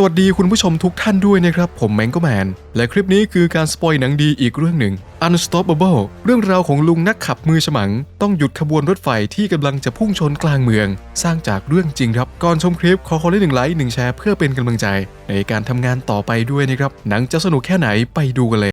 สวัสดีคุณผู้ชมทุกท่านด้วยนะครับ ผมแมงก็แมน และคลิปนี้คือการสปอยหนังดีอีกเรื่องหนึ่ง Unstoppable เรื่องราวของลุงนักขับมือฉมัง ต้องหยุดขบวนรถไฟที่กำลังจะพุ่งชนกลางเมือง สร้างจากเรื่องจริงครับ ก่อนชมคลิปขอขอได้หนึ่งไลค์หนึ่งแชร์เพื่อเป็นกำลังใจ ในการทำงานต่อไปด้วยนะครับหนังจะสนุกแค่ไหนไปดูกันเลย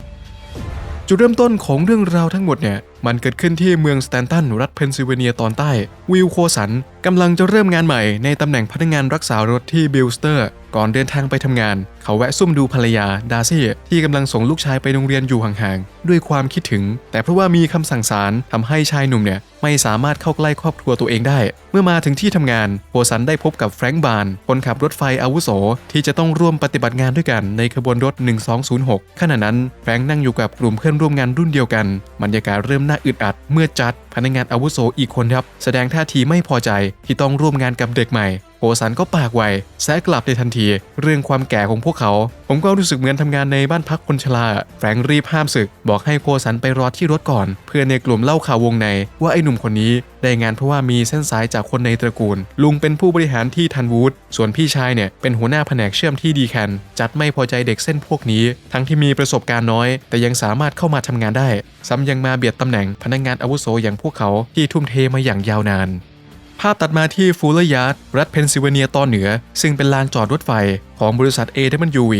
จุดเริ่มต้นของเรื่องราวทั้งหมดเนี่ย มันเกิดขึ้นที่เมืองสแตนตัน รัฐเพนซิลเวเนียตอนใต้ วิลโคสันกำลังจะเริ่มงานใหม่ในตำแหน่งพนักงานรักษารถที่บิลสเตอร์ ก่อนเดินทางไปทำงาน เขาแวะซุ่มดูภรรยาดาซี่ที่กำลังส่งลูกชายไปโรงเรียนอยู่ห่างๆ ด้วยความคิดถึง แต่เพราะว่ามีคำสั่งศาลทำให้ชายหนุ่มเนี่ยไม่สามารถเข้าใกล้ครอบครัวตัวเองได้ เมื่อมาถึงที่ทำงานโคสันได้พบกับแฟรงค์บาร์นคนขับรถไฟอาวุโสที่จะต้องร่วมปฏิบัติงานด้วยกันในขบวนรถ 1206 ขณะนั้นแฟรงค์นั่งอยู่กับกลุ่มเพื่อนร่วมงานรุ่นเดียวกันบรรยากาศเริ่มน่าอึดอัดเมื่อจัด พนักงานอาวุโสอีกคนครับ แสดงท่าทีไม่พอใจที่ต้องร่วมงานกับเด็กใหม่โคสันก็ปากไวแซะกลับในทันที เรื่องความแก่ของพวกเขา ผมก็รู้สึกเหมือนทำงานในบ้านพักคนชราแฟรงรีบห้ามศึก บอกให้โคสันไปรอที่รถก่อน เพื่อนในกลุ่มเล่าข่าววงใน ว่าไอ้หนุ่มคนนี้ได้งานเพราะว่ามีเส้นสายจากคนในตระกูล ลุงเป็นผู้บริหารที่ทันวูดส่วนพี่ชายเนี่ยเป็นหัวหน้าแผนกเชื่อมที่ดีแคนจัดไม่พอใจเด็กเส้นพวกนี้ ทั้งที่มีประสบการณ์น้อย แต่ยังสามารถเข้ามาทำงานได้ ซ้ำยังมาเบียดตำแหน่งพนักงานอาวุโสอย่างวกเขาที่ทุ่มเทมาอย่างยาวนาน ภาพตัดมาที่ฟูลเลอร์ยาร์ดรัฐเพนซิลเวเนียตอนเหนือ ซึ่งเป็นลานจอดรถไฟของบริษัท AWV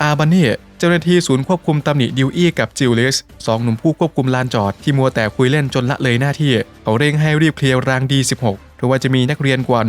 อาบันเน่เจ้าหน้าที่ศูนย์ควบคุมตำหนิดิวอี้กับจิลเลสสองหนุ่มผู้ควบคุมลานจอดที่มัวแต่คุยเล่นจนละเลยหน้าที่ เขาเร่งให้รีบเคลียร์ราง D16 เพราะว่าจะมีนักเรียนกว่า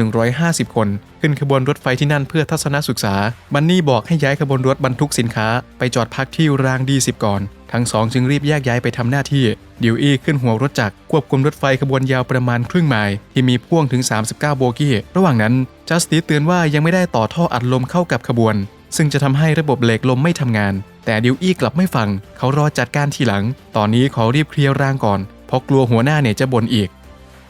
150 คน ขึ้นขบวนรถไฟที่นั่นเพื่อทัศนศึกษา บันนี่บอกให้ย้ายขบวนรถบรรทุกสินค้า ไปจอดพักที่ราง D10 ก่อน ทั้งสองจึงรีบแยกย้ายไปทำหน้าที่ดิวอี้ขึ้นหัวรถจักรควบคุมรถไฟขบวนยาวประมาณครึ่งไมล์ที่มีพ่วงถึง 39 โบกี้ ระหว่างนั้นจัสติสเตือนว่ายังไม่ได้ต่อท่ออัดลมเข้ากับขบวน ซึ่งจะทำให้ระบบเหล็กลมไม่ทำงาน แต่ดิวอี้กลับไม่ฟัง เขารอจัดการทีหลัง ตอนนี้ขอรีบเคลียร์ร่างก่อนเพราะกลัวหัวหน้าเนี่ยจะบ่นอีก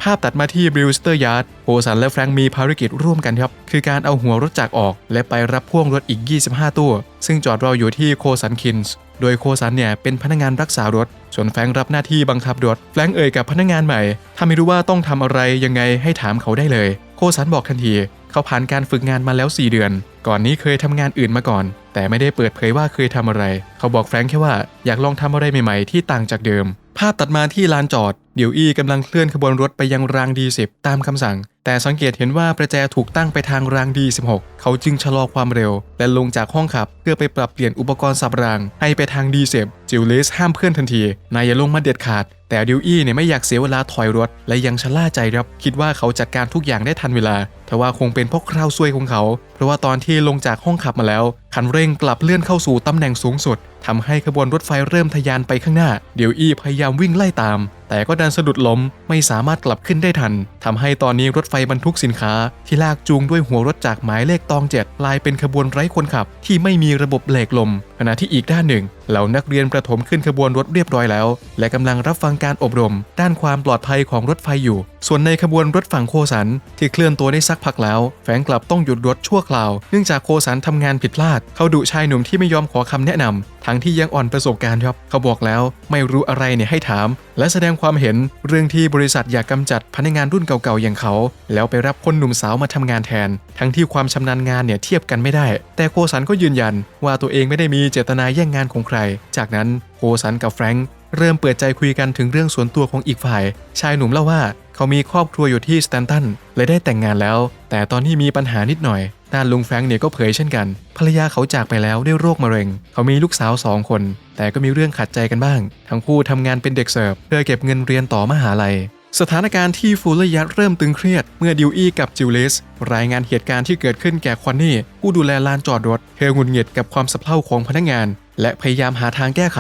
ภาพตัดมาที่บริวสเตอร์ยาร์ดโฮสันและแฟรงค์มีภารกิจร่วมกันครับ คือการเอาหัวรถจักรออก และไปรับพ่วงรถอีก 25 ตัว ซึ่งจอดรออยู่ที่โคสันคินส์ โดยโคสันเนี่ยเป็นพนักงานรักษารถ ส่วนแฟงรับหน้าที่บังคับรถ แฟงเอ่ยกับพนักงานใหม่ ถ้าไม่รู้ว่าต้องทำอะไรยังไงให้ถามเขาได้เลย โคสันบอกทันที เขาผ่านการฝึกงานมาแล้ว 4 เดือน ก่อนนี้เคยทำงานอื่นมาก่อน แต่ไม่ได้เปิดเผยว่าเคยทำอะไร เขาบอกแฟงแค่ว่าอยากลองทำอะไรใหม่ๆ ที่ต่างจากเดิม ภาพตัดมาที่ลานจอด เดี๋ยวอี้กำลังเคลื่อนขบวนรถไปยังราง D10 ตามคำสั่ง แต่สังเกตเห็นว่าประแจถูกตั้งไปทางรางดี16เขาจึงชะลอความเร็ว และลงจากห้องขับเพื่อไปปรับเปลี่ยนอุปกรณ์สับรางให้ไปทางดีเ10 จิลเลสห้ามเพื่อนทันที นายอย่าลงมาเด็ดขาด แต่ดิวอี้เนี่ยไม่อยากเสียเวลาถอยรถ และยังชะล่าใจครับ คิดว่าเขาจัดการทุกอย่างได้ทันเวลา แต่ว่าคงเป็นเพราะคราวซวยของเขา เพราะว่าตอนที่ลงจากห้องขับมาแล้ว คันเร่งกลับเลื่อนเข้าสู่ตำแหน่งสูงสุดทำให้ขบวนรถไฟเริ่มทะยานไปข้างหน้า เดียวอี้พยายามวิ่งไล่ตาม แต่ก็ดันสะดุดล้มไม่สามารถกลับขึ้นได้ทันทำให้ตอนนี้รถไฟบรรทุกสินค้า ที่ลากจูงด้วยหัวรถจากหมายเลขตองเจ็ดกลายเป็นขบวนไร้คนขับ ที่ไม่มีระบบเบรกลม ขณะที่อีกด้านหนึ่งเหล่านักเรียนประถมขึ้นขบวนรถเรียบร้อยแล้ว และกำลังรับฟังการอบรม ด้านความปลอดภัยของรถไฟอยู่ ส่วนในขบวนรถฝั่งโคสันที่เคลื่อนตัวได้สักพักแล้ว แฝงกลับต้องหยุดรถชั่วคราว เนื่องจากโคสันทำงานผิดพลาด เขาดุชายหนุ่มที่ไม่ยอมขอคำแนะนำ ทั้งที่ยังอ่อนประสบการณ์ครับ เขาบอกแล้วไม่รู้อะไรเนี่ยให้ถาม และแสดงความเห็นเรื่องที่บริษัทอยากกำจัดพนักงานรุ่นเก่าๆอย่างเขา แล้วไปรับคนหนุ่มสาวมาทำงานแทน ทั้งที่ความชำนาญงานเนี่ยเทียบกันไม่ได้ แต่โคสันก็ยืนยัน ว่าตัวเองไม่ได้มีเจตนาแย่งงานของใคร จากนั้นโคสันกับแฟรงค์เริ่มเปิดใจคุยกันถึงเรื่องส่วนตัวของอีกฝ่าย ชายหนุ่มเล่าว่า เขามีครอบครัวอยู่ที่สแตนตันและได้แต่งงานแล้ว แต่ตอนที่มีปัญหานิดหน่อย ด้านลุงแฟงเนี่ยก็เผยเช่นกัน ภรรยาเขาจากไปแล้วด้วยโรคมะเร็ง เขามีลูกสาวสองคน แต่ก็มีเรื่องขัดใจกันบ้าง ทั้งคู่ทำงานเป็นเด็กเสิร์ฟเพื่อเก็บเงินเรียนต่อมหาลัย สถานการณ์ที่ฟูลเลอร์ยัดเริ่มตึงเครียด เมื่อดิวอี้กับจิลเลส รายงานเหตุการณ์ที่เกิดขึ้นแก่ควันนี่ ผู้ดูแลลานจอดรถ เธอหงุดหงิดกับความสะเพร่าของพนักงาน และพยายามหาทางแก้ไข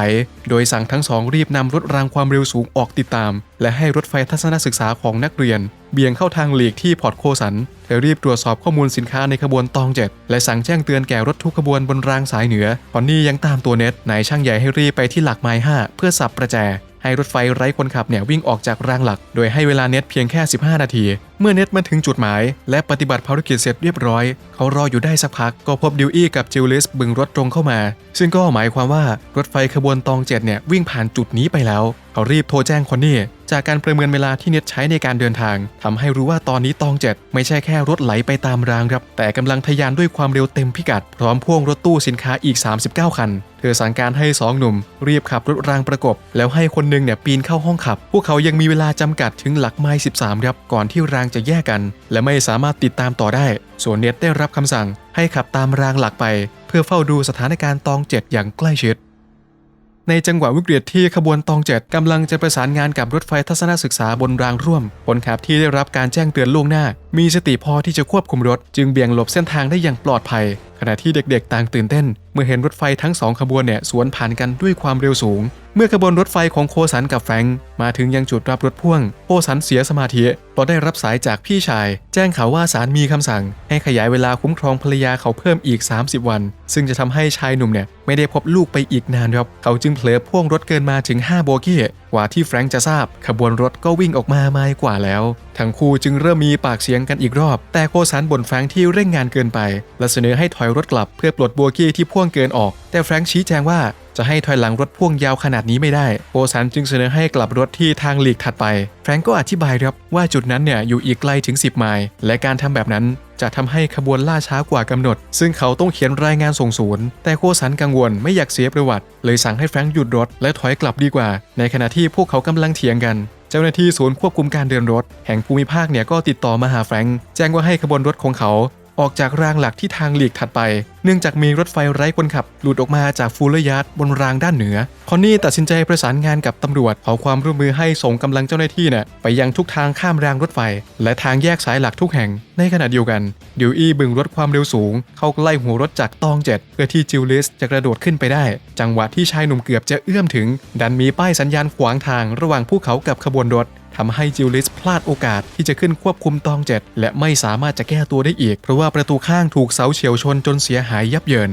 โดยสั่งทั้งสองรีบนำรถรางความเร็วสูงออกติดตาม และให้รถไฟทัศนศึกษาของนักเรียน เบี่ยงเข้าทางหลีกที่พอร์ตโคสัน เธอรีบตรวจสอบข้อมูลสินค้าในขบวนตองเจ็ดและสั่งแจ้งเตือนแก่รถทุกขบวนบนรางสายเหนือคอนนี่ยังตามตัวเน็ตนายช่างใหญ่ให้รีบไปที่หลักไม้ห้าเพื่อสับประแจ ให้รถไฟไร้คนขับเนี่ยวิ่งออกจากรางหลัก โดยให้เวลาเน็ตเพียงแค่ 15 นาที เมื่อเน็ตมาถึงจุดหมาย และปฏิบัติภารกิจเสร็จเรียบร้อย เขารออยู่ได้สักพัก ก็พบดิวอี้กับจิลลิสบึงรถตรงเข้ามา ซึ่งก็หมายความว่ารถไฟขบวนตองเจ็ดเนี่ยวิ่งผ่านจุดนี้ไปแล้ว เขารีบโทรแจ้งคอนนี่จากการประเมินเวลาที่เน็ตใช้ในการเดินทางทำให้รู้ว่าตอนนี้ตองเจ็ดไม่ใช่แค่รถไหลไปตามรางครับ แต่กำลังทะยานด้วยความเร็วเต็มพิกัด พร้อมพ่วงรถตู้สินค้าอีก 39 คัน เธอสั่งการให้สองหนุ่ม รีบขับรถรางประกบ แล้วให้คนหนึงเนี่ยปีนเข้าห้องขับ พวกเขายังมีเวลาจำกัดถึงหลักไมล์13 ครับ ก่อนที่รางจะแยกกัน และไม่สามารถติดตามต่อได้ ส่วนเน็ตได้รับคำสั่ง ให้ขับตามรางหลักไป เพื่อเฝ้าดูสถานการณ์ตองเจ็ดอย่างใกล้ชิด ในจังหวะวิกฤตที่ขบวนตองเจ็ดกำลังจะประสานงานกับรถไฟทัศนศึกษาบนรางร่วม คนขับที่ได้รับการแจ้งเตือนล่วงหน้า มีสติพอที่จะควบคุมรถ จึงเบี่ยงหลบเส้นทางได้อย่างปลอดภัย ขณะที่เด็กๆต่างตื่นเต้น เมื่อเห็นรถไฟทั้งสองขบวนเนี่ยสวนผ่านกันด้วยความเร็วสูง เมื่อขบวนรถไฟของโคสันกับแฟรงมาถึงยังจุดรับรถพ่วง โคสันเสียสมาธิพราะได้รับสายจากพี่ชาย แจ้งข่าวว่าศาลมีคำสั่ง ให้ขยายเวลาคุ้มครองภรรยาเขาเพิ่มอีก 30 วัน ซึ่งจะทำให้ชายหนุ่มเนี่ยไม่ได้พบลูกไปอีกนานครับ เขาจึงเผลอพ่วงรถเกินมาถึง 5 โบกี้กว่าที่แฟรงค์จะทราบ ขบวนรถก็วิ่งออกมาไม่กว่าแล้ว ทั้งคู่จึงเริ่มมีปากเสียงกันอีกรอบ แต่โคสันบ่นแฟรงที่เร่งงานเกินไป และเสนอให้ถอยรถกลับเพื่อปลดโบกี้ที่พ่วงเกินออก แต่แฟรงชี้แจงว่าจะให้ถอยหลังรถพ่วงยาวขนาดนี้ไม่ได้ โคสันจึงเสนอให้กลับรถที่ทางหลีกถัดไป แฟรงก็อธิบายครับว่าจุดนั้นเนี่ยอยู่อีกไกลถึง 10 ไมล์ และการทำแบบนั้นจะทำให้ขบวนล่าช้ากว่ากำหนด ซึ่งเขาต้องเขียนรายงานส่งศูนย์ แต่โคสันกังวลไม่อยากเสียประวัติ เลยสั่งให้แฟรงหยุดรถและถอยกลับดีกว่า ในขณะที่พวกเขากำลังเถียงกัน เจ้าหน้าที่ศูนย์ควบคุมการเดินรถ แห่งภูมิภาคเนี่ยก็ติดต่อมาหาแฟรงก์แจ้งว่าให้ขบวนรถของเขา ออกจากรางหลักที่ทางหลีกถัดไป เนื่องจากมีรถไฟไร้คนขับ หลุดออกมาจากฟูลเลอร์ยาร์ดบนรางด้านเหนือ คอนนี่ตัดสินใจประสานงานกับตำรวจขอความร่วมมือให้ส่งกำลังเจ้าหน้าที่นี่ยไปยังทุกทางข้ามรางรถไฟ และทางแยกสายหลักทุกแห่ง ในขณะเดียวกันดิวอี้บึงรถความเร็วสูง เข้าใกล้หัวรถจากตองเจ็ดเพื่อที่จิลลิสจะกระโดดขึ้นไปได้ จังหวะที่ชายหนุ่มเกือบจะเอื้อมถึง ดันมีป้ายสัญญาณขวางทางระหว่างพวกเขากับขบวนรถ ทำให้จิลลิสพลาดโอกาสที่จะขึ้นควบคุมตองเจ็ดและไม่สามารถจะแก้ตัวได้อีก เพราะว่าประตูข้างถูกเสาเฉียวชนจนเสียหายยับเยิน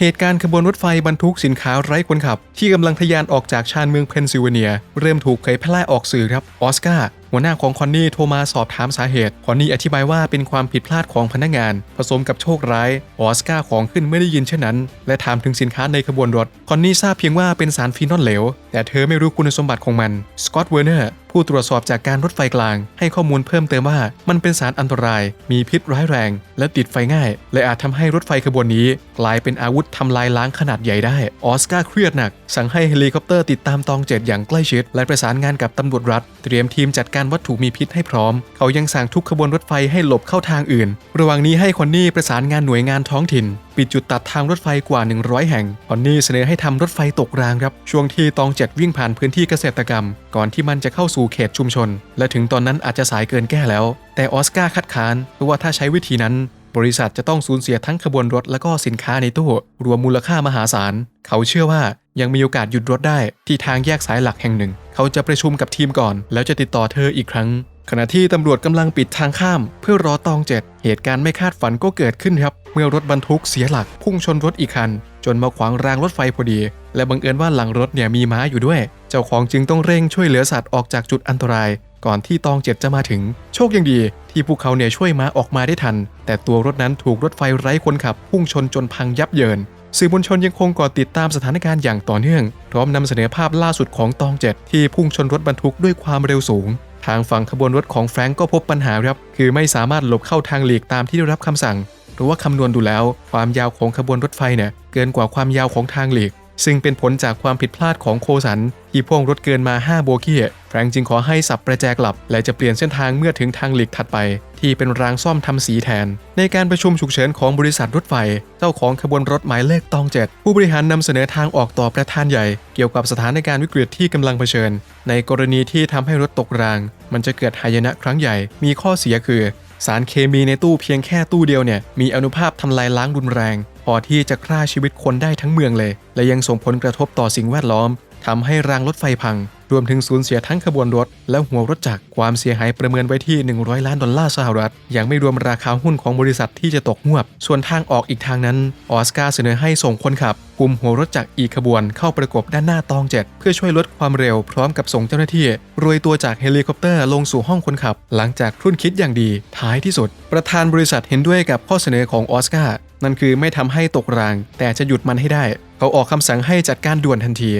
เหตุการณ์ขบวนรถไฟบรรทุกสินค้าไร้คนขับ ที่กำลังทะยานออกจากชานเมืองเพนซิลเวเนีย เริ่มถูกเผยแพร่ออกสื่อครับ ออสการ์หัวหน้าของคอนนี่โทรมาสอบถามสาเหตุ คอนนี่อธิบายว่าเป็นความผิดพลาดของพนักงาน ผสมกับโชคร้ายออสการ์ของขึ้นไม่ได้ยินเช่นนั้น และถามถึงสินค้าในขบวนรถ คอนนี่ทราบเพียงว่าเป็นสารฟีนอลเหลว แต่เธอไม่รู้คุณสมบัติของมัน สกอตเวอร์เนอร์ผู้ตรวจสอบจากการรถไฟกลาง ให้ข้อมูลเพิ่มเติมว่ามันเป็นสารอันตราย มีพิษร้ายแรง และติดไฟง่าย และอาจทำให้รถไฟขบวนนี้ กลายเป็นอาวุธทำลายล้างขนาดใหญ่ได้ ออสการ์เครียดหนัก สั่งให้เฮลิคอปเตอร์ติดตามตองเจ็ดอย่างใกล้ชิด และประสานงานกับตำรวจรัฐ เตรียมทีมจัดการวัตถุมีพิษให้พร้อม เขายังสั่งทุกขบวนรถไฟให้หลบเข้าทางอื่น ระหว่างนี้ให้คอนนี่ประสานงานหน่วยงานท้องถิ่น ปิดจุดตัดทางรถไฟกว่า 100 แห่ง คอนนี่เสนอให้ทำรถไฟตกรางครับ ช่วงที่ตองเจ็ดวิ่งผ่านพื้นที่เกษตรกรรม ก่อนที่มันจะเข้าสู่เขตชุมชน และถึงตอนนั้นอาจจะสายเกินแก้แล้ว แต่ออสการ์คัดค้านเพราะว่าถ้าใช้วิธีนั้นบริษัทจะต้องสูญเสียทั้งขบวนรถและก็สินค้าในตู้รวมมูลค่ามหาศาล เขาเชื่อว่า ยังมีโอกาสหยุดรถได้ที่ทางแยกสายหลักแห่งหนึ่ง เขาจะประชุมกับทีมก่อน แล้วจะติดต่อเธออีกครั้ง ขณะที่ตำรวจกำลังปิดทางข้าม เพื่อรอตองเจ็ดเหตุการณ์ไม่คาดฝันก็เกิดขึ้นครับ เมื่อรถบรรทุกเสียหลักพุ่งชนรถอีกคัน จนมาขวางรางรถไฟพอดี และบังเอิญว่าหลังรถเนี่ยมีม้าอยู่ด้วย เจ้าของจึงต้องเร่งช่วยเหลือสัตว์ออกจากจุดอันตราย ก่อนที่ตองเจ็ดจะมาถึง โชคยังดี ที่พวกเขาเนี่ยช่วยม้าออกมาได้ทัน แต่ตัวรถนั้นถูกรถไฟไร้คนขับพุ่งชนจนพังยับเยิน สื่อมวลชนยังคงก่อติดตามสถานการณ์อย่างต่อเนื่อง พร้อมนำเสนอภาพล่าสุดของตองเจ็ดที่พุ่งชนรถบรรทุกด้วยความเร็วสูง ทางฝั่งขบวนรถของแฟรงก์ก็พบปัญหาครับคือไม่สามารถหลบเข้าทางหลีกตามที่ได้รับคำสั่งหรือว่าคำนวณดูแล้ว ความยาวของขบวนรถไฟเนี่ยเกินกว่าความยาวของทางหลีก ซึ่งเป็นผลจากความผิดพลาดของโคสัน ที่พ่วงรถเกินมา 5 โบกี้แฟรงจึงขอให้สับประแจกลับ และจะเปลี่ยนเส้นทางเมื่อถึงทางหลีกถัดไป ที่เป็นรางซ่อมทำสีแทน ในการประชุมฉุกเฉินของบริษัทรถไฟ เจ้าของขบวนรถหมายเลขตองเจ็ดผู้บริหารนำเสนอทางออกต่อประธานใหญ่ เกี่ยวกับสถานการณ์วิกฤตที่กำลังเผชิญ ในกรณีที่ทำให้รถตกราง มันจะเกิดหายนะครั้งใหญ่ มีข้อเสียคือ สารเคมีในตู้เพียงแค่ตู้เดียวเนี่ยมีอนุภาพทำลายล้างรุนแรง พอที่จะฆ่าชีวิตคนได้ทั้งเมืองเลย และยังส่งผลกระทบต่อสิ่งแวดล้อม ทำให้รางรถไฟพัง รวมถึงสูญเสียทั้งขบวนรถ และหัวรถจักรความเสียหายประเมินไว้ที่ 100 ล้านดอลลาร์สหรัฐ ยังไม่รวมราคาหุ้นของบริษัทที่จะตกงวบ ส่วนทางออกอีกทางนั้น ออสการ์เสนอให้ส่งคนขับกลุ่มหัวรถจักรอีกขบวนเข้าประกบด้านหน้าตองเจ็ดเพื่อช่วยลดความเร็วพร้อมกับส่งเจ้าหน้าที่โรยตัวจากเฮลิคอปเตอร์ลงสู่ห้องคนขับ หลังจากครุ่นคิดอย่างดีท้ายที่สุด ประธานบริษัทเห็นด้วยกับข้อเสนอของออสการ์นั่นคือไม่ทำให้ตกราง แต่จะหยุดมันให้ได้ เขาออกคำสั่งให้จัดการด่วนทันที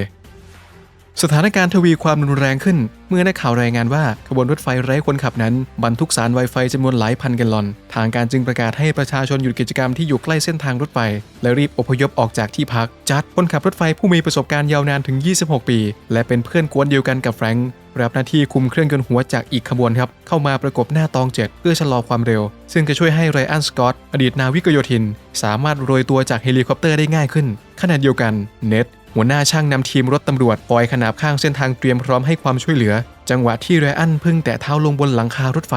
สถานการณ์ทวีความรุนแรงขึ้น เมื่อนักข่าวรายงานว่าขบวนรถไฟไร้คนขับนั้น บรรทุกสารไวไฟจำนวนหลายพันแกลลอน ทางการจึงประกาศให้ประชาชนหยุดกิจกรรมที่อยู่ใกล้เส้นทางรถไฟ และรีบอพยพออกจากที่พัก จัดคนขับรถไฟผู้มีประสบการณ์ยาวนานถึง 26 ปี และเป็นเพื่อนกวนเดียวกันกับแฟรงค์รับหน้าที่คุมเครื่องยนต์หัวจากอีกขบวนครับ เข้ามาประกบหน้าตองเจ็ดเพื่อชะลอความเร็ว ซึ่งจะช่วยให้ไรอันสกอตอดีตนาวิกโยธิน สามารถโรยตัวจากเฮลิคอปเตอร์ได้ง่ายขึ้น ขณะเดียวกันเน็ต หัวหน้าช่างนำทีมรถตำรวจปล่อยขนาบข้างเส้นทางเตรียมพร้อมให้ความช่วยเหลือ จังหวะที่ไรอันพึ่งแตะเท้าลงบนหลังคารถไฟ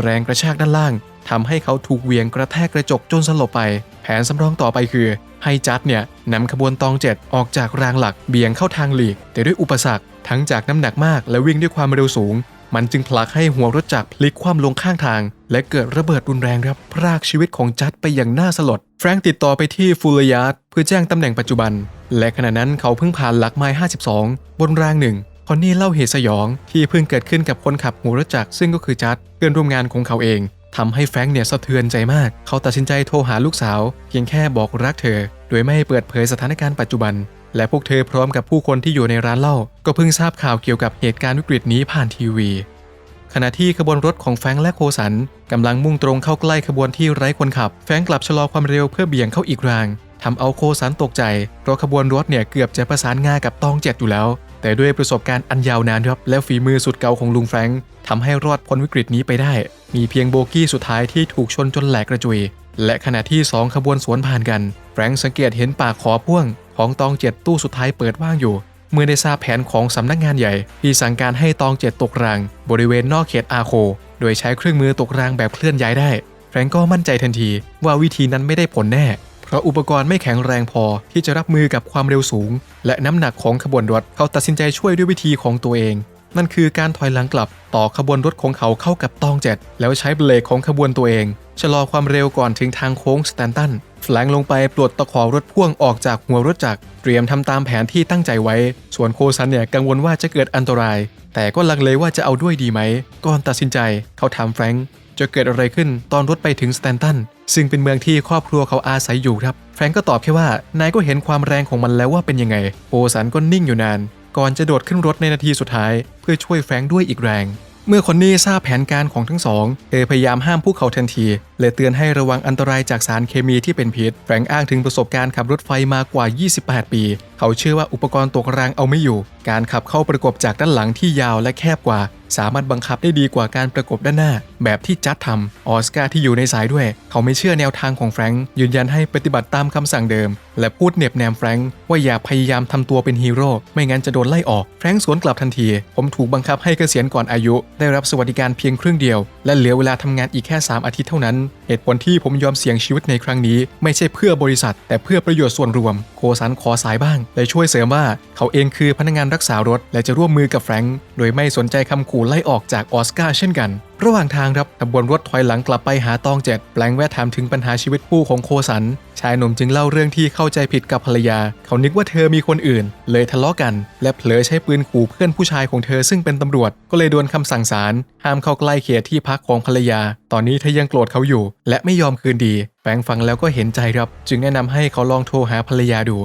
แรงกระชากด้านล่างทำให้เขาถูกเวียงกระแทกกระจกจนสลบไป แผนสำรองต่อไปคือ ให้จัดเนี่ยนำขบวนตองเจ็ดออกจากรางหลักเบี่ยงเข้าทางหลีก แต่ด้วยอุปสรรคทั้งจากน้ำหนักมากและวิ่งด้วยความเร็วสูง มันจึงผลักให้หัวรถจักรพลิกคว่ำลงข้างทาง และเกิดระเบิดรุนแรงครับพรากชีวิตของจัดไปอย่างน่าสลด แฟรงค์ติดต่อไปที่ฟูลยาร์ดเพื่อแจ้งตำแหน่งปัจจุบัน และขณะนั้นเขาเพิ่งผ่านหลักไม้ 52 บนรางหนึ่งคอนนี่เล่าเหตุสยองที่เพิ่งเกิดขึ้นกับคนขับหัวรถจักรซึ่งก็คือจัดเพื่อนร่วมงานของเขาเองทำให้แฟรงค์เนี่ยสะเทือนใจมาก เขาตัดสินใจโทรหาลูกสาว เพียงแค่บอกรักเธอ โดยไม่เปิดเผยสถานการณ์ปัจจุบัน และพวกเธอพร้อมกับผู้คนที่อยู่ในร้านเหล้าก็เพิ่งทราบข่าวเกี่ยวกับเหตุการณ์วิกฤตนี้ผ่านทีวี ขณะที่ขบวนรถของแฟงและโคสันกำลังมุ่งตรงเข้าใกล้ขบวนที่ไร้คนขับ แฟงกลับชะลอความเร็วเพื่อเบี่ยงเข้าอีกรางทำเอาโคสันตกใจ เพราะขบวนรถเนี่ยเกือบจะประสานงากับตองเจ็ดอยู่แล้ว แต่ด้วยประสบการณ์อันยาวนานครับและฝีมือสุดเก่าของลุงแฟรงทำให้รอดพ้นวิกฤตนี้ไปได้ มีเพียงโบกี้สุดท้ายที่ถูกชนจนแหลกกระจุย และขณะที่สองขบวนสวนผ่านกัน แฟรงค์สังเกตเห็นปากขอพ่วง ของตองเจ็ดตู้สุดท้ายเปิดว่างอยู่ เมื่อได้ทราบแผนของสำนักงานใหญ่ ที่สั่งการให้ตองเจ็ดตกราง บริเวณนอกเขตอาโค โดยใช้เครื่องมือตกรางแบบเคลื่อนย้ายได้แฟรงก์ก็มั่นใจทันทีว่าวิธีนั้นไม่ได้ผลแน่ เพราะอุปกรณ์ไม่แข็งแรงพอที่จะรับมือกับความเร็วสูง และน้ำหนักของขบวนรถเขาตัดสินใจช่วยด้วยวิธีของตัวเอง นั่นคือการถอยหลังกลับต่อขบวนรถของเขาเข้ากับตองเจ็ดแล้วใช้เบรกของขบวนตัวเอง ชะลอความเร็วก่อนถึงทางโค้งสแตนตันแฝงลงไปปลดตะขอรถพ่วงออกจากหัวรถจักรเตรียมทำตามแผนที่ตั้งใจไว้ ส่วนโคซันเนี่ยกังวลว่าจะเกิดอันตราย แต่ก็ลังเลว่าจะเอาด้วยดีไหม ก่อนตัดสินใจเขาถามแฟรงค์จะเกิดอะไรขึ้นตอนรถไปถึงสแตนตันซึ่งเป็นเมืองที่ครอบครัวเขาอาศัยอยู่ครับ แฟรงค์ก็ตอบแค่ว่านายก็เห็นความแรงของมันแล้วว่าเป็นยังไงโคซันก็นิ่งอยู่นาน ก่อนจะโดดขึ้นรถในนาทีสุดท้าย เพื่อช่วยแฟรงค์ด้วยอีกแรง เมื่อคนนี้ทราบแผนการของทั้งสองเธอพยายามห้ามพวกเขาทันที และเตือนให้ระวังอันตรายจากสารเคมีที่เป็นพิษแฟรงค์อ้างถึงประสบการณ์ขับรถไฟมากว่า 28 ปี เขาเชื่อว่าอุปกรณ์ตกรางเอาไม่อยู่ การขับเข้าประกบจากด้านหลังที่ยาวและแคบกว่า สามารถบังคับได้ดีกว่าการประกบด้านหน้า แบบที่จัดทำออสการ์ที่อยู่ในสายด้วย เขาไม่เชื่อแนวทางของแฟรงค์ยืนยันให้ปฏิบัติตามคำสั่งเดิม และพูดเหน็บแนมแฟรงค์ว่าอย่าพยายามทำตัวเป็นฮีโร่ไม่งั้นจะโดนไล่ออกแฟรงค์สวนกลับทันที ผมถูกบังคับให้เกษียณก่อนอายุ ได้รับสวัสดิการเพียงครึ่งเดียว และเหลือเวลาทำงานอีกแค่ 3 อาทิตย์เท่านั้นเหตุผลที่ผมยอมเสี่ยงชีวิตในครั้งนี้ ไม่ใช่เพื่อบริษัท แต่เพื่อประโยชน์ส่วนรวม โคสันขอสายบ้างและช่วยเสริมว่า เขาเองคือพนักงานรักษารถ และจะร่วมมือกับแฟรงค์โดยไม่สนใจคำขู่ไล่ออกจากออสการ์เช่นกัน ระหว่างทางครับขบวนรถถอยหลังกลับไปหาตองเจ็ดแปลงแวะถามถึงปัญหาชีวิตคู่ของโคสัน ชายหนุ่มจึงเล่าเรื่องที่เข้าใจผิดกับภรรยา เขานึกว่าเธอมีคนอื่น เลยทะเลาะกัน และเผลอใช้ปืนขู่เพื่อนผู้ชายของเธอซึ่งเป็นตำรวจ ก็เลยโดนคำสั่งศาลห้ามเข้าใกล้เขตที่พักของภรรยา ตอนนี้เธอยังโกรธเขาอยู่ และไม่ยอมคืนดี แฟรงฟังแล้วก็เห็นใจครับ จึงแนะนำให้เขาลองโทรหาภรรยาดู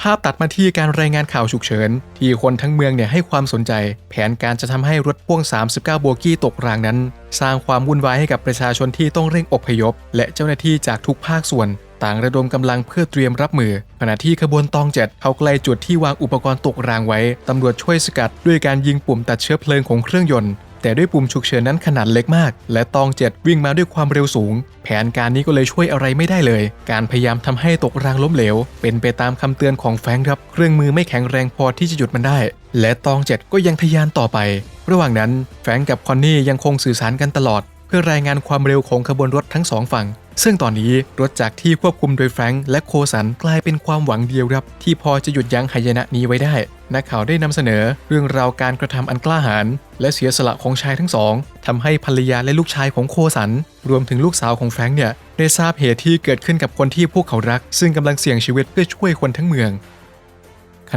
ภาพตัดมาที่การรายงานข่าวฉุกเฉิน ที่คนทั้งเมืองเนี่ยให้ความสนใจ แผนการจะทำให้รถพ่วง 39 โบกี้ตกรางนั้น สร้างความวุ่นวายให้กับประชาชนที่ต้องเร่งอพยพ และเจ้าหน้าที่จากทุกภาคส่วน ต่างระดมกำลังเพื่อเตรียมรับมือ ขณะที่ขบวนตองเจ็ดเข้าใกล้จุดที่วางอุปกรณ์ตกรางไว้ตำรวจช่วยสกัดด้วยการยิงปุ่มตัดเชื้อเพลิงของเครื่องยนต์ แต่ด้วยปุ่มฉุกเฉินนั้นขนาดเล็กมาก และตองเจ็ดวิ่งมาด้วยความเร็วสูง แผนการนี้ก็เลยช่วยอะไรไม่ได้เลย การพยายามทำให้ตกรางล้มเหลว เป็นไปตามคำเตือนของแฟงครับ เครื่องมือไม่แข็งแรงพอที่จะหยุดมันได้ และตองเจ็ดก็ยังทะยานต่อไป ระหว่างนั้น แฟงกับคอนนี่ยังคงสื่อสารกันตลอด เพื่อรายงานความเร็วของขบวนรถทั้งสองฝั่ง ซึ่งตอนนี้รถจากที่ควบคุมโดยแฟรงค์และโคสันกลายเป็นความหวังเดียวครับ ที่พอจะหยุดยั้งหายนะนี้ไว้ได้ นักข่าวได้นำเสนอเรื่องราวการกระทำอันกล้าหาญและเสียสละของชายทั้งสองทำให้ภรรยาและลูกชายของโคสัน รวมถึงลูกสาวของแฟรงค์เนี่ยได้ทราบเหตุที่เกิดขึ้นกับคนที่พวกเขารัก ซึ่งกำลังเสี่ยงชีวิตเพื่อช่วยคนทั้งเมือง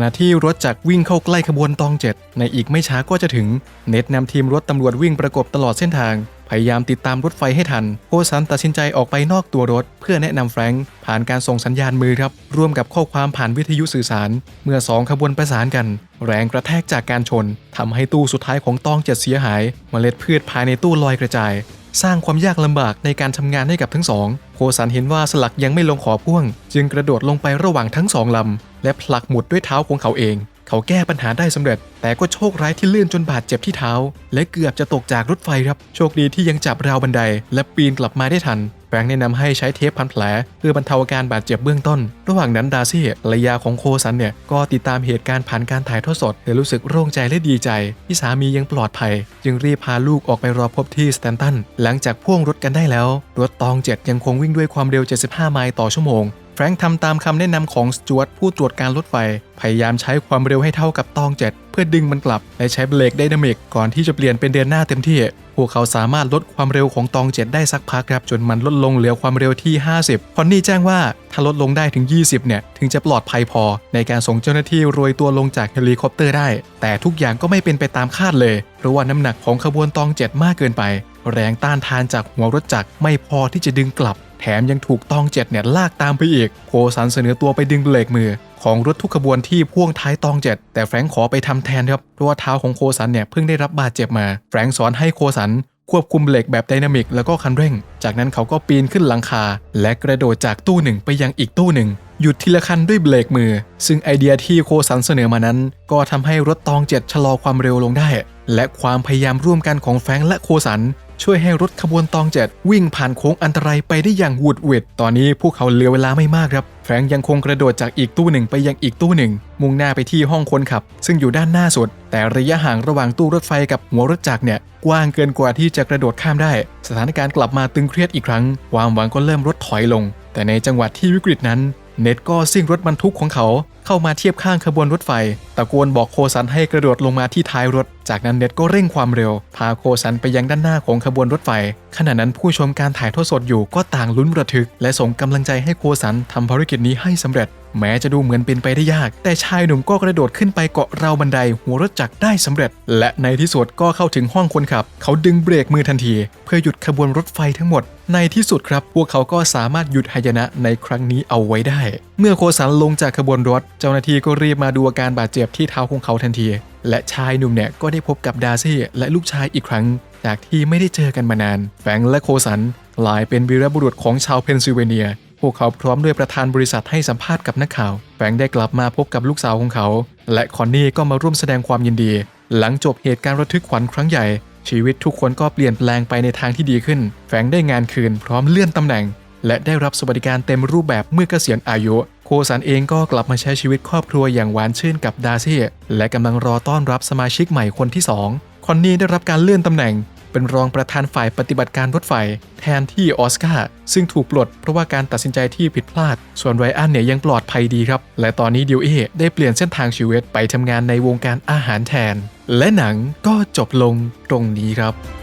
ณะที่รถจักรวิ่งเข้าใกล้ขบวนตองเจ็ดในอีกไม่ช้าก็จะถึง เน็ตนำทีมรถตำรวจวิ่งประกบตลอดเส้นทาง พยายามติดตามรถไฟให้ทัน โคสันตัดสินใจออกไปนอกตัวรถ เพื่อแนะนำแฟรงค์ผ่านการส่งสัญญาณมือครับ ร่วมกับข้อความผ่านวิทยุสื่อสาร เมื่อสองขบวนประสานกัน แรงกระแทกจากการชนทำให้ตู้สุดท้ายของตองเจ็ดเสียหายเมล็ดพืชภายในตู้ลอยกระจาย สร้างความยากลำบากในการทำงานให้กับทั้งสองโคสันเห็นว่าสลักยังไม่ลงขอพ่วง จึงกระโดดลงไประหว่างทั้งสองลำ และผลักหมุดด้วยเท้าของเขาเอง เขาแก้ปัญหาได้สำเร็จ แต่ก็โชคร้ายที่ลื่นจนบาดเจ็บที่เท้า และเกือบจะตกจากรถไฟครับ โชคดีที่ยังจับราวบันได และปีนกลับมาได้ทัน แฟรงค์แนะนำให้ใช้เทปพันแผล เพื่อบรรเทาอาการบาดเจ็บเบื้องต้น ระหว่างนั้นดาซี่ภรรยาของโคสันเนี่ยก็ติดตามเหตุการณ์ผ่านการถ่ายทอดสดเธอรู้สึกโล่งใจและดีใจที่สามียังปลอดภัย จึงรีบพาลูกออกไปรอพบที่สแตนตันหลังจากพ่วงรถกันได้แล้ว รถตองเจ็ดยังคงวิ่งด้วยความเร็ว 75 ไมล์ต่อชั่วโมงแฟรงค์ทำตามคำแนะนำของสจวตผู้ตรวจการรถไฟ พยายามใช้ความเร็วให้เท่ากับตองเจ็ดเพื่อดึงมันกลับ และใช้เบรกไดนามิกก่อนที่จะเปลี่ยนเป็นเดินหน้าเต็มที่ วกเขาสามารถลดความเร็วของตองเจ็ดได้สักพักครับจนมันลดลงเหลือความเร็วที่ 50 คอนนี่แจ้งว่าถ้าลดลงได้ถึง 20 เนี่ย ถึงจะปลอดภัยพอ ในการส่งเจ้าหน้าที่โรยตัวลงจากเฮลิคอปเตอร์ได้ แต่ทุกอย่างก็ไม่เป็นไปตามคาดเลย เพราะว่าน้ำหนักของขบวนตองเจ็ดมากเกินไป แรงต้านทานจากหัวรถจักรไม่พอที่จะดึงกลับ แถมยังถูกตองเจ็ดเนี่ยลากตามไปอีกโคสันเสนอตัวไปดึงเบรกมือ ของรถทุกขบวนที่พ่วงท้ายตองเจ็ดแต่แฟรงค์ขอไปทำแทนครับเพราะว่าเท้าของโคสันเนี่ยเพิ่งได้รับบาดเจ็บมา แฟรงค์สอนให้โคสันควบคุมเบรกแบบไดนามิกแล้วก็คันเร่ง จากนั้นเขาก็ปีนขึ้นหลังคา และกระโดดจากตู้หนึ่งไปยังอีกตู้หนึ่ง หยุดทีละคันด้วยเบรกมือ ซึ่งไอเดียที่โคสันเสนอมานั้น ก็ทำให้รถตองเจ็ดชะลอความเร็วลงได้ และความพยายามร่วมกันของแฟงและโคสัน ช่วยให้รถขบวนตองเจ็ดวิ่งผ่านโค้งอันตรายไปได้อย่างหวุดหวิดตอนนี้พวกเขาเหลือเวลาไม่มากครับ แฟงยังคงกระโดดจากอีกตู้หนึ่งไปยังอีกตู้หนึ่ง มุ่งหน้าไปที่ห้องคนขับ ซึ่งอยู่ด้านหน้าสุด แต่ระยะห่างระหว่างตู้รถไฟกับหัวรถจักรเนี่ยกว้างเกินกว่าที่จะกระโดดข้ามได้ สถานการณ์กลับมาตึงเครียดอีกครั้ง ความหวังก็เริ่มลดถอยลง แต่ในจังหวะที่วิกฤตนั้น เน็ตก็ซิ่งรถบรรทุกของเขา เข้ามาเทียบข้างขบวนรถไฟ ตะโกนบอกโคสันให้กระโดดลงมาที่ท้ายรถ จากนั้นเน็ตก็เร่งความเร็ว พาโคสันไปยังด้านหน้าของขบวนรถไฟ ขณะนั้นผู้ชมการถ่ายทอดสดอยู่ก็ต่างลุ้นระทึก และส่งกำลังใจให้โคสันทำภารกิจนี้ให้สำเร็จ แม้จะดูเหมือนเป็นไปได้ยาก แต่ชายหนุ่มก็กระโดดขึ้นไปเกาะราวบันไดหัวรถจักรได้สำเร็จ และในที่สุดก็เข้าถึงห้องคนขับ เขาดึงเบรกมือทันที เพื่อหยุดขบวนรถไฟทั้งหมด ในที่สุดครับ พวกเขาก็สามารถหยุดหายนะในครั้งนี้เอาไว้ได้ เมื่อโคสันลงจากขบวนรถ เจ้าหน้าที่ก็รีบมาดูอาการบาดเจ็บที่เท้าของเขาทันที และชายหนุ่มเนี่ยก็ได้พบกับดาซี่และลูกชายอีกครั้ง จากที่ไม่ได้เจอกันมานาน แฟงและโคสันกลายเป็นวีรบุรุษของชาวเพนซิลเวเนีย พวกเขาพร้อมด้วยประธานบริษัทให้สัมภาษณ์กับนักข่าว แฟงได้กลับมาพบกับลูกสาวของเขา และคอนนี่ก็มาร่วมแสดงความยินดี หลังจบเหตุการณ์ระทึกขวัญครั้งใหญ่ชีวิตทุกคนก็เปลี่ยนแปลงไปในทางที่ดีขึ้นแฟงได้งานคืนพร้อมเลื่อนตำแหน่ง และได้รับสวัสดิการเต็มรูปแบบเมื่อเกษียณอายุ โคสันเองก็กลับมาใช้ชีวิตครอบครัวอย่างหวานชื่นกับดาซี่ และกำลังรอต้อนรับสมาชิกใหม่คนที่สองคอนนี่ได้รับการเลื่อนตำแหน่ง เป็นรองประธานฝ่ายปฏิบัติการรถไฟ แทนที่ออสการ์ซึ่งถูกปลดเพราะว่าการตัดสินใจที่ผิดพลาด ส่วนไรอันเนี่ยยังปลอดภัยดีครับ และตอนนี้ดิวเอได้เปลี่ยนเส้นทางชีวิตไปทำงานในวงการอาหารแทน และหนังก็จบลงตรงนี้ครับ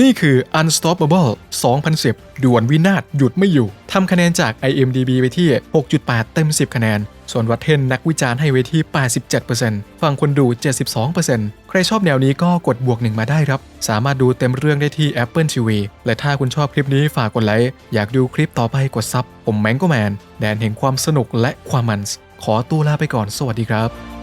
นี่คือ Unstoppable 2010ด่วนวินาศหยุดไม่อยู่ทำคะแนนจาก IMDB ไปที่ 6.8 เต็ม 10 คะแนน ส่วนวัตเทนนักวิจารณ์ให้ไว้ที่ 87%ฝั่งคนดู 72%ใครชอบแนวนี้ก็กดบวกหนึ่งมาได้ครับ สามารถดูเต็มเรื่องได้ที่ Apple TV และถ้าคุณชอบคลิปนี้ฝากกดไลค์ อยากดูคลิปต่อไปกดซับ ผมแมงโกแมน แดนแห่งความสนุกและความมัน ขอตัวลาไปก่อน สวัสดีครับ